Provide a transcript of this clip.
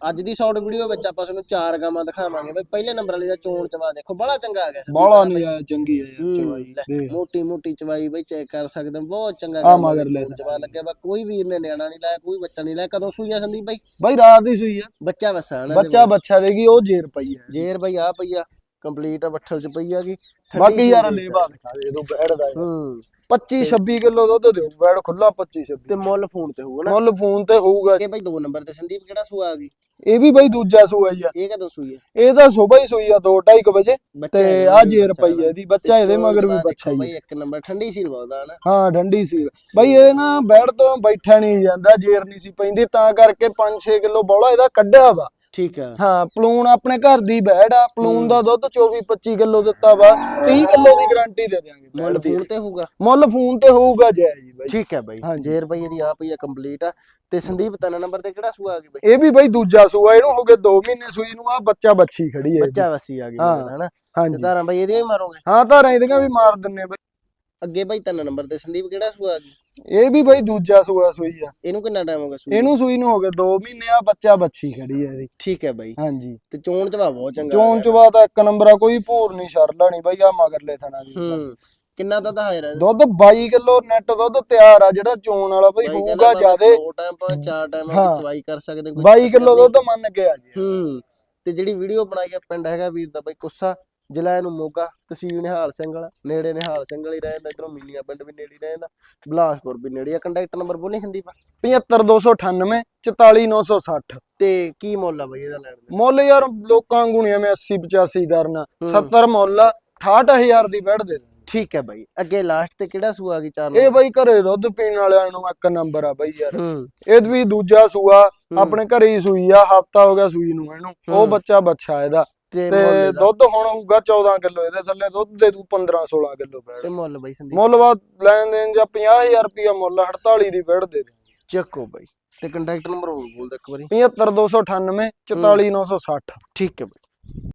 ਅੱਜ ਦੀ short video ਵਿੱਚ ਆਪਾਂ ਤੁਹਾਨੂੰ ਚਾਰ ਗਾਵਾਂ ਦਿਖਾਵਾਂਗੇ ਬਈ ਪਹਿਲੇ ਨੰਬਰ ਵਾਲੀ ਦਾ ਚੋਣ ਚਵਾ ਦੇਖੋ ਬੜਾ ਚੰਗਾ ਆ ਗਿਆ ਬਾਲਾ ਨਹੀਂ ਆਇਆ ਚੰਗੀ ਹੈ ਚਵਾਈ ਮੋਟੀ ਮੋਟੀ ਚਵਾਈ ਬਈ ਚੈੱਕ ਕਰ ਸਕਦੇ ਬਹੁਤ ਚੰਗਾ ਆ ਆ ਮਗਰ ਲੈ ਚਵਾ ਲੱਗਿਆ ਬਾ ਕੋਈ ਵੀਰ ਨੇ ਨਿਆਣਾ ਨਹੀਂ ਲਾਇਆ ਕੋਈ ਬੱਚਾ ਨਹੀਂ ਲਾਇਆ ਕਦੋਂ ਸੂਈਆ ਸੰਦੀਪ ਬਾਈ? ਬਾਈ ਰਾਤ ਦੀ ਸੂਈ ਆ। ਬੱਚਾ ਵਸਾ ਨਾ ਬੱਚਾ ਬੱਚਾ ਦੇਗੀ ਉਹ ਜੇਰ ਪਈ ਹੈ ਜੇਰ ਬਈ ਆ। ਪਈਆ ਕੰਪਲੀਟ ਆ ਬੱਠਲ ਚ ਪਈ ਆ ਕੀ ਬਾਕੀ ਯਾਰ ਲੇਵਾ ਦਿਖਾ ਦੇ ਤੂੰ ਬੈੜ ਦਾ ਹੂੰ। 25 26 ਕਿਲੋ ਦੁੱਧ ਦਿਓ ਬੈੜ ਖੁੱਲਾ 25 26 ਤੇ ਮੁੱਲ ਫੋਨ ਤੇ ਹੋਊਗਾ ਨਾ। ਮੁੱਲ ਫੋਨ ਤੇ ਹੋਊਗਾ। ਇਹ ਬਈ ਦੋ ਨੰਬਰ ਤੇ ਸੰਦੀਪ ਕਿਹੜਾ ਸੂਆ ਆ ਗਈ? ਇਹ ਵੀ ਬਾਈ ਦੂਜਾ ਸੂਆ ਹੀ ਆ। ਇਹ ਕਦੋਂ ਸੂਈ ਹੈ ਇਹ ਤਾਂ ਸਵੇਰ ਹੀ ਸੂਈ ਆ 2:30 ਵਜੇ। ਤੇ ਆ ਜੇਰ ਪਈ। ਹੈ ਇਹਦੀ ਬੱਚਾ ਇਹਦੇ ਮਗਰ ਵੀ ਬੱਚਾ ਹੀ ਬਈ ਆ। ਇੱਕ ਨੰਬਰ ਠੰਡੀ ਸੀ ਬੋਲਦਾ ਨਾ। ਹਾਂ ਠੰਡੀ ਸੀ ਬਾਈ ਇਹ ਨਾ ਬੈੜ ਤੋਂ ਬੈਠਾ ਨਹੀਂ ਜਾਂਦਾ ਜੇਰ ਨਹੀਂ ਸੀ ਪੈਂਦੀ ਤਾਂ ਕਰਕੇ 5-6 ਕਿਲੋ ਬੌਲਾ ਇਹਦਾ ਕੱਢਿਆ ਵਾ। ਠੀਕ ਆ। ਹਾਂ ਪਲੂਣ ਆਪਣੇ ਘਰ ਦੀ ਬੈੜ ਆ ਪਲੂਣ ਦਾ ਦੁੱਧ 24-25 ਕਿਲੋ ਦਿੱਤਾ ਵਾ 30 ਕਿਲੋ ਦੀ ਗਾਰੰਟੀ ਦੇ ਦਿਆਂਗੇ ਬੈੜ ਮੁੱਲ ਦੀ। ਫੋਨ ਤੇ ਹੋਊਗਾ। ਮੁੱਲ ਫੋਨ ਤੇ ਹੋਊਗਾ ਜੈ ਜੀ ਬਾਈ। ਠੀਕ ਹੈ ਬਾਈ। ਹਾਂਜੀ। ਜੇਰ ਬਾਈ ਇਹਦੀ ਆ ਪਈ ਆ ਕੰਪਲੀਟ ਆ। ਤੇ ਸੰਦੀਪ ਤਿੰਨ ਨੰਬਰ ਤੇ ਕਿਹੜਾ ਸੂਆ ਆ ਗਈ ਬਾਈ? ਇਹ ਵੀ ਬਾਈ ਦੂਜਾ ਸੂਆ ਇਹਨੂੰ ਹੋ ਗਏ 2 ਮਹੀਨੇ ਸੂਈ ਨੂੰ ਆ ਬੱਚਾ ਬੱਚੀ ਖੜੀ ਹੈ ਇਹਦੀ। ਬੱਚਾ ਵਸੀ ਆ ਗਈ ਹਾਂ। ਹਨਾ? ਹਾਂਜੀ। ਧਾਰਾਂ ਬਾਈ ਇਹਦੀਆਂ ਹੀ ਮਾਰੋਗੇ? ਹਾਂ ਧਾਰਾਂ ਇਹਦੀਆਂ ਵੀ ਮਾਰ ਦਿੰਨੇ ਬਾਈ। ਅੱਗੇ ਬਾਈ ਤਿੰਨ ਨੰਬਰ ਤੇ ਸੰਦੀਪ ਕਿਹੜਾ ਸੂਆ ਆ ਇਹ ਵੀ ਬਾਈ ਦੂਜਾ ਸੂਆ ਸੂਈ ਆ। ਇਹਨੂੰ ਕਿੰਨਾ ਟਾਈਮ ਹੋ ਗਿਆ ਸੂਈ? ਇਹਨੂੰ ਸੂਈ ਨੂੰ ਹੋ ਗਏ 2 ਮਹੀਨੇ ਆ ਬੱਚਾ ਬੱਚੀ ਖੜੀ ਹੈ ਇਹਦੀ। ਠੀਕ ਹੈ ਬਾਈ। ਹਾਂਜੀ। ਤੇ ਚੋਣ ਚਵਾ ਬਹੁਤ ਚੰਗਾ ਚੋਣ ਆ ਚਵਾ ਤਾਂ ਇੱਕ ਨੰਬਰ ਆ ਕੋਈ ਭੂਰ ਨਹੀਂ ਛਰਲਾ ਨਹੀਂ ਬਾਈ ਆ ਮਗਰਲੇ ਥਣਾ ਦੀ। ਹੂੰ। ਕਿੰਨਾ ਤਾਂ ਹਾਇਰ ਹੈ ਦੁੱਧ 22 ਕਿਲੋ ਨੈਟ ਦੁੱਧ ਤਿਆਰ ਆ ਜਿਹੜਾ ਚੋਣ ਵਾਲਾ ਬਾਈ ਹੋਊਗਾ ਜਿਆਦੇ। ਦੋ ਟਾਈਮ ਪਾ ਚਾਰ ਟਾਈਮ। ਚਵਾਈ ਕਰ ਸਕਦੇ ਕੋਈ 22 ਕਿਲੋ ਦੁੱਧ ਮੰਨ ਕੇ ਆ ਜੀ। ਹੂੰ। ਤੇ ਜਿਹੜੀ ਵੀਡੀਓ ਬਣਾਈ ਆ ਪਿੰਡ ਹੈਗਾ ਵੀਰ ਦਾ ਬਾਈ ਕੁੱਸਾ। ਜ਼ਿਲ੍ਹਾ ਇਹਨੂੰ ਮੋਗਾ ਤਹਿਸੀਲ ਨਿਹਾਲ ਸਿੰਘ ਵਾਲਾ ਨੇੜੇ ਨਿਹਾਲ ਸਿੰਘ ਵਾਲੀ ਰਹਿੰਦਾ ਇਧਰੋਂ ਮੀਨੀਆਂ ਪਿੰਡ ਵੀ ਨੇੜੇ ਹੀ ਰਹਿੰਦਾ ਬਲਾਸਪੁਰ ਵੀ ਨੇੜੇ ਆ ਕੰਟੈਕਟ ਨੰਬਰ ਬੋਲੀ ਹੁੰਦੀ ਪਾ 75298 44960 ਤੇ ਕੀ ਮੁੱਲ ਆ ਬਾਈ ਇਹਦਾ ਲੈਣ ਦਾ? ਮੁੱਲ ਯਾਰ ਲੋਕਾਂ ਗੁਣੀਆਂ ਮੈਂ 80 85 ਕਰਨਾ ਹੂੰ। 70 ਮੁੱਲ ਆ 68000 ਦੀ ਬੈਠ ਦੇ ਠੀਕ ਹੈ ਬਾਈ ਅੱਗੇ ਲਾਸਟ ਤੇ ਕਿਹੜਾ ਸੂਆ ਆ ਗਈ ਚਾਰ ਇਹ ਬਾਈ ਘਰੇ ਦੁੱਧ ਪੀਣ ਵਾਲਿਆਂ ਨੂੰ ਇੱਕ ਨੰਬਰ ਆ ਬਾਈ ਯਾਰ। ਹੂੰ। ਇਹ ਵੀ ਦੂਜਾ ਸੂਆ ਆਪਣੇ ਘਰੇ ਹੀ ਸੂਈ ਆ ਹਫਤਾ ਹੋ ਗਿਆ ਸੂਈ ਨੂੰ ਇਹਨੂੰ ਉਹ ਹੂੰ। ਬੱਚਾ ਬੱਚਾ ਇਹਦਾ। ਤੇ ਤੇ ਮੁੱਲ ਦੁੱਧ ਹੁਣ ਹੋਊਗਾ 14 ਕਿਲੋ ਇਹਦੇ ਥੱਲੇ ਦੁੱਧ ਦੇ ਦੂ 15 16 ਕਿਲੋ ਤੇ ਮੁੱਲ ਬਾਈ ਸੰਦੀਪ। ਮੁੱਲ ਬਾਅਦ ਲੈਣ ਦੇਣ ਜਾਂ 50000 ਰੁਪਇਆ ਮੁੱਲ 48 ਦੀ ਬੈੜ ਦੇ ਦੇ ਚੱਕੋ ਬਾਈ। ਤੇ ਕੰਟੈਕਟ ਨੰਬਰ ਹੋਰ ਬੋਲ ਦੇ ਇੱਕ ਵਾਰੀ। 75298 44960 ਠੀਕ ਹੈ ਬਾਈ।